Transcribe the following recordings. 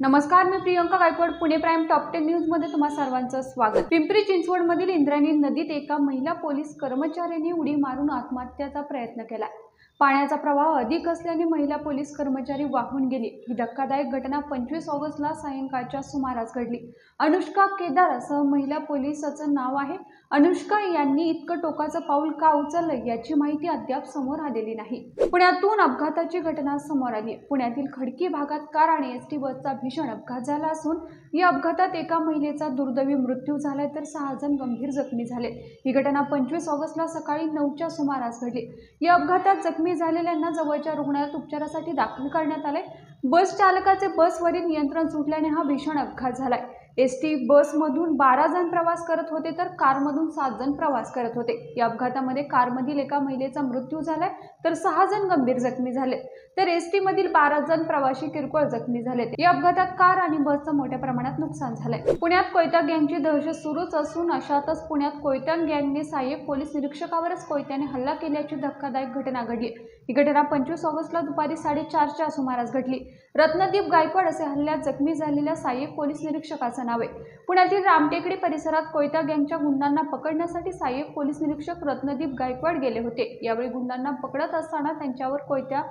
नमस्कार मी Priyanka Gaikwad Pune prime top ten न्यूजमध्ये तुम्हा सर्वांचं स्वागत. पिंपरी चिंचवडमधील इंद्रायणी नदीत एका महिला पोलीस कर्मचाऱ्याने उडी मारून आत्महत्याचा प्रयत्न केला. पाण्याचा प्रवाह अधिक असल्याने महिला पोलीस कर्मचारी वाहून गेली. ही धक्कादायक घटना पंचवीस ऑगस्टला सायंकाळच्या सुमारास घडली. अनुष्का केदार असं महिला पोलिसाचं नाव आहे. अनुष्का यांनी इतकं टोकाचं पाऊल का उचललं याची माहिती अद्याप समोर आलेली नाही. पुण्यातून अपघाताची घटना समोर आली. पुण्यातील खडकी भागात कार आणि एस टी बसचा भीषण अपघात झाला असून या अपघातात एका महिलेचा दुर्दैवी मृत्यू झालाय तर सहा जण गंभीर जखमी झाले. ही घटना पंचवीस ऑगस्टला सकाळी नऊच्या सुमारास घडली. या अपघातात जखमी झालेल्यांना जवळच्या रुग्णालयात उपचारासाठी दाखल करण्यात आले बस चालकाचे बसवरील नियंत्रण सुटल्याने हा भीषण अपघात झालाय. एस टी बसमधून बारा जण प्रवास करत होते तर कारमधून सात जण प्रवास करत होते. या अपघातामध्ये कारमधील एका महिलेचा मृत्यू झालाय तर सहा जण गंभीर जखमी झाले. तर एस टी मधील बारा जण प्रवासी किरकोळ जखमी झाले या अपघातात कार आणि बसचं मोठ्या प्रमाणात नुकसान झालंय. पुण्यात कोयता गँगची दहशत सुरूच असून अशातच पुण्यात कोयता गँगने सहाय्यक पोलीस निरीक्षकावरच कोयत्याने हल्ला केल्याची धक्कादायक घटना घडली ही घटना पंचवीस ऑगस्टला दुपारी साडेचारच्या सुमारास घडली. रत्नदीप गायकवाड असे हल्ल्यात जखमी झालेल्या सहाय्यक पोलीस निरीक्षकाचं नाव आहे. पुण्यातील रामटेकडी परिसरात कोयता गँगच्या गुंडांना पकडण्यासाठी सहाय्यक पोलीस निरीक्षक रत्नदीप गायकवाड गेले होते. यावेळी गुंडांना पकडत असताना त्यांच्यावर कोयत्या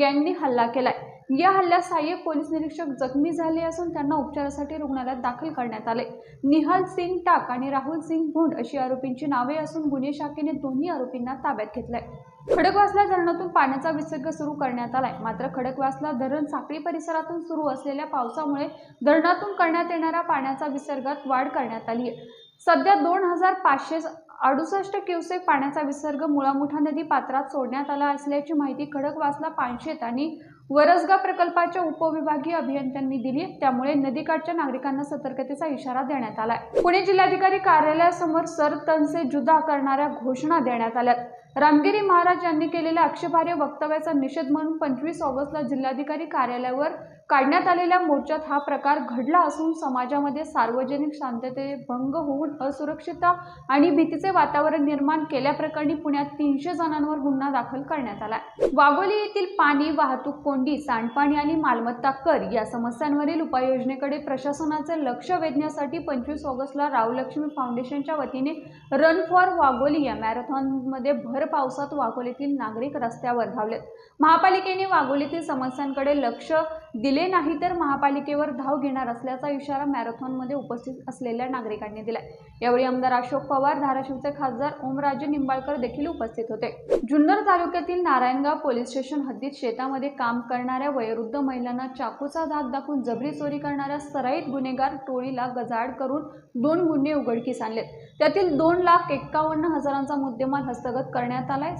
गँगने हल्ला केलाय. या हल्ल्यात सहाय्यक पोलीस निरीक्षक जखमी झाले असून त्यांना उपचारासाठी रुग्णालयात दाखल करण्यात आले निहाल सिंग टाक आणि राहुल सिंग भोंड अशी आरोपींची नावे असून गुन्हे शाखेने दोन्ही आरोपींना ताब्यात घेतलंय. खडकवासला धरणातून पाण्याचा विसर्ग सुरू करण्यात आलाय. मात्र खडकवासला धरण साखळी परिसरातून सुरू असलेल्या पावसामुळे धरणातून करण्यात येणाऱ्या पाण्याचा विसर्गात वाढ करण्यात आली आहे. सध्या दोन हजार पाचशे अडुसष्ट क्युसेक पाण्याचा विसर्ग मुळामुठा नदी पात्रात सोडण्यात आला असल्याची माहिती खडकवासला पानशेत आणि वरसगा प्रकल्पाच्या उपविभागीय अभियंत्यांनी दिली. त्यामुळे नदीकाठच्या नागरिकांना सतर्कतेचा इशारा देण्यात आलाय. पुणे जिल्हाधिकारी कार्यालयासमोर सरतनसे जुदा करणाऱ्या घोषणा देण्यात आल्यात. रामगिरी महाराज यांनी केलेल्या आक्षेपार्ह वक्तव्याचा निषेध म्हणून पंचवीस ऑगस्टला जिल्हाधिकारी कार्यालयावर काढण्यात आलेल्या मोर्चात हा प्रकार घडला असून समाजामध्ये सार्वजनिक शांतते भंग होऊन असुरक्षितता आणि भीतीचे वातावरण निर्माण केल्याप्रकरणी पुण्यात तीनशे जणांवर गुन्हा दाखल करण्यात आला वाघोली येथील पाणी वाहतूक कोंडी सांडपाणी आणि मालमत्ता कर या समस्यांवरील उपाययोजनेकडे प्रशासनाचे लक्ष वेधण्यासाठी पंचवीस ऑगस्टला रावलक्ष्मी फाउंडेशनच्या वतीने रन फॉर वाघोली या मॅरेथॉनमध्ये भर पावसात वाघोलीतील नागरिक रस्त्यावर धावलेत. महापालिकेने वाघोलीतील समस्यांकडे लक्ष दिले नाही तर महापालिकेवर धाव घेणार असल्याचा इशारा मॅरेथॉनमध्ये उपस्थित असलेल्या नागरिकांनी दिला यावेळी आमदार अशोक पवार धाराशिवचे खासदार ओमराजे निंबाळकर देखील उपस्थित होते. जुन्नर तालुक्यातील नारायणगाव पोलीस स्टेशन हद्दीत शेतामध्ये काम करणाऱ्या वयोवृद्ध महिलांना चाकूचा धाक दाखवून जबरी चोरी करणाऱ्या सराईत गुन्हेगार टोळीला गजाड करून दोन गुन्हे उघडकीस आणलेत. त्यातील दोन लाख एक्कावन्न हजारांचा मुद्देमाल हस्तगत करण्यात आलाय.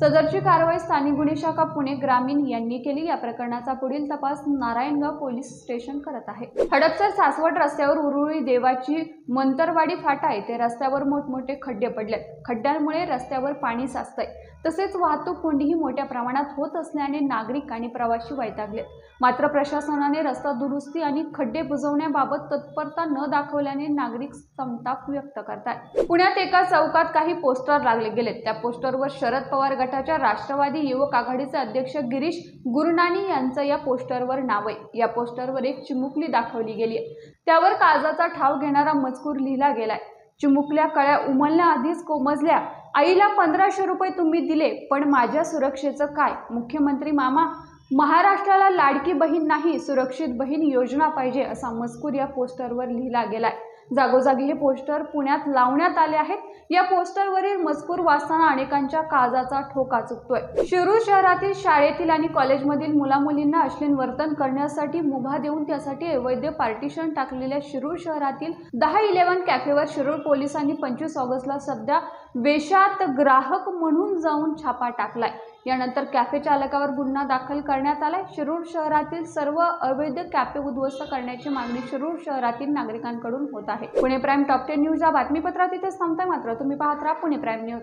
सदरची कारवाई स्थानिक गुन्हे शाखा पुणे ग्रामीण यांनी केली. या प्रकरणाचा पुढील तपास नारायणगाव पोलीस स्टेशन करत आहे. हडपसर सासवड रस्त्यावर उरुळी देवाची मंतरवाडी फाटा येथे रस्त्यावर मोठमोठे खड्डे पडलेत खड्ड्यांमुळे रस्त्यावर पाणी साचतंय. तसेच वाहतूक कोंडीही मोठ्या प्रमाणात होत असल्याने नागरिक आणि प्रवासी वैतागलेत. मात्र प्रशासनाने रस्ता दुरुस्ती आणि खड्डे बुजवण्याबाबत तत्परता न दाखवल्याने नागरिक संताप व्यक्त करतात पुण्यात एका चौकात काही पोस्टर लागले गेलेत. त्या पोस्टरवर शरद पवार गटाच्या राष्ट्रवादी युवक आघाडीचे अध्यक्ष गिरीश गुरुनानी यांचं या पोस्टरवर नाव आहे. या पोस्टरवर एक चिमुकली दाखवली गेली त्यावर काळजाचा ठाव घेणारा मजकूर लिहिला गेलाय. चिमुकल्या कळ्या उमलल्या आधीच कोमजल्या. आईला पंधराशे रुपये तुम्ही दिले पण माझ्या सुरक्षेचं काय? मुख्यमंत्री मामा महाराष्ट्राला लाडकी बहीण नाही सुरक्षित बहीण योजना पाहिजे असा मजकूर या पोस्टरवर लिहिला गेलाय. जागोजागी हे पोस्टर पुण्यात लावण्यात आले आहेत. या पोस्टरवरील मजकूर वाचताना अनेकांच्या काजाचा ठोका चुकतोय. शिरूर शहरातील शाळेतील आणि कॉलेजमधील मुलामुलींना अश्लील वर्तन करण्यासाठी मुभा देऊन त्यासाठी अवैध पार्टिशन टाकलेल्या शिरूर शहरातील दहा इलेव्हन कॅफेवर शिरूर पोलिसांनी पंचवीस ऑगस्टला सध्या वेशात ग्राहक म्हणून जाऊन छापा टाकलाय. यानंतर कॅफे चालकावर गुन्हा दाखल करण्यात आलाय. शिरूर शहरातील सर्व अवैध कॅफे उद्ध्वस्त करण्याची मागणी शिरूर शहरातील नागरिकांकडून होत आहे. Pune prime top ten news या बातमीपत्रात इथेच थांबताय. मात्र तुम्ही पाहत राहा पुणे प्राईम न्यूज.